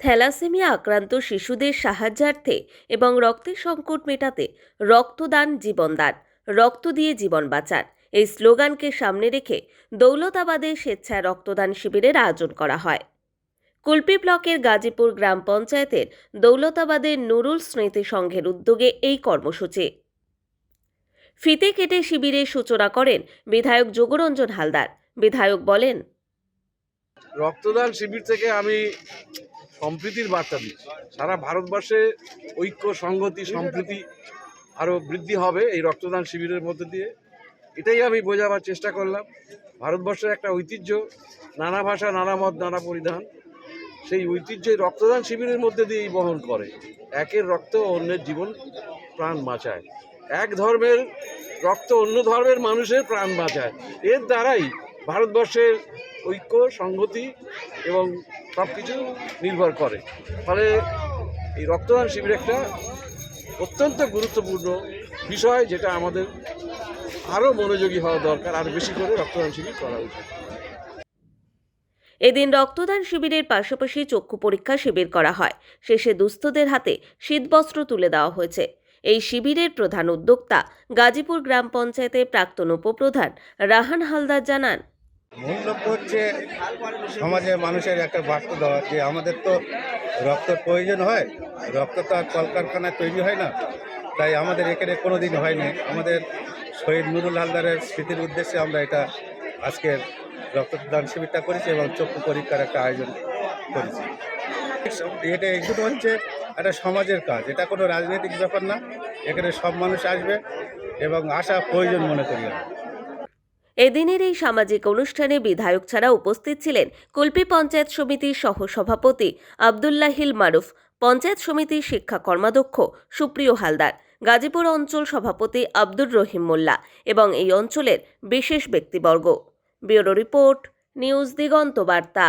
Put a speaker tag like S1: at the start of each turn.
S1: Thalassaemia আক্রান্ত শিশুদের সাহায্যার্থে এবং রক্তের সংকট মেটাতে রক্তদান জীবনদান, রক্ত দিয়ে জীবন বাঁচান এই স্লোগানকে সামনে রেখে দৌলতাবাদে স্বেচ্ছায় রক্তদান শিবিরের আয়োজন করা হয়। কুলপি ব্লকের গাজীপুর গ্রাম পঞ্চায়েতের দৌলতাবাদের নুরুল স্মৃতি সংঘের উদ্যোগে এই কর্মসূচি। ফিতে কেটে শিবিরের সূচনা করেন বিধায়ক যোগরঞ্জন হালদার। বিধায়ক বলেন,
S2: রক্তদান শিবির থেকে আমি সম্প্রীতির বার্তা দিচ্ছি। সারা ভারতবর্ষে ঐক্য সংগতি সম্প্রীতি আরও বৃদ্ধি হবে এই রক্তদান শিবিরের মধ্যে দিয়ে। এটাই আমি বোঝাবার চেষ্টা করলাম। ভারতবর্ষের একটা ঐতিহ্য, নানা ভাষা, নানা মত, নানা পরিধান, সেই ঐতিহ্য রক্তদান শিবিরের মধ্যে দিয়েই বহন করে। একের রক্ত অন্যের জীবন, প্রাণ বাঁচায়। এক ধর্মের রক্ত অন্য ধর্মের মানুষের প্রাণ বাঁচায়। এর দ্বারাই ভারতবর্ষের ঐক্য, সংহতি এবং সব কিছু নির্ভর করে। ফলে এই রক্তদান শিবির একটা অত্যন্ত গুরুত্বপূর্ণ বিষয়, যেটা আমাদের আরও মনোযোগী হওয়া দরকার আর বেশি করে রক্তদান শিবির করা উচিত।
S1: এদিন রক্তদান শিবিরের পাশাপাশি চক্ষু পরীক্ষা শিবির করা হয়। শেষে দুস্থদের হাতে শীতবস্ত্র তুলে দেওয়া হয়েছে। এই শিবিরের প্রধান উদ্যোক্তা গাজীপুর গ্রাম পঞ্চায়েতের প্রাক্তন উপপ্রধান রাহান হালদার জানান
S3: মূল লক্ষ্য হচ্ছে সমাজে মানুষের একটা বার্তা দেওয়া, যে আমাদের তো রক্তের প্রয়োজন হয়, রক্ত তো আর কলকারখানায় তৈরি হয় না, তাই আমাদের এখানে কোনো দিন হয়নি। আমাদের শহীদ নুরুল হালদারের স্মৃতির উদ্দেশ্যে আমরা এটা আজকের রক্তদান শিবিরটা করেছি এবং চক্ষু পরীক্ষার একটা আয়োজন করেছি। এটা এগুলো হচ্ছে একটা সমাজের কাজ, এটা কোনো রাজনৈতিক ব্যাপার না। এখানে সব মানুষ আসবে এবং আসা প্রয়োজন মনে করি আমি
S1: এদিনের এই সামাজিক অনুষ্ঠানে বিধায়ক ছাড়া উপস্থিত ছিলেন কুলপি পঞ্চায়েত সমিতির সহসভাপতি আবদুল্লাহিল মারুফ, পঞ্চায়েত সমিতির শিক্ষা কর্মাধ্যক্ষ সুপ্রিয় হালদার, গাজীপুর অঞ্চল সভাপতি আব্দুর রহিম মোল্লা এবং এই অঞ্চলের বিশেষ ব্যক্তিবর্গ। ব্যুরো রিপোর্ট, নিউজ দিগন্ত বার্তা।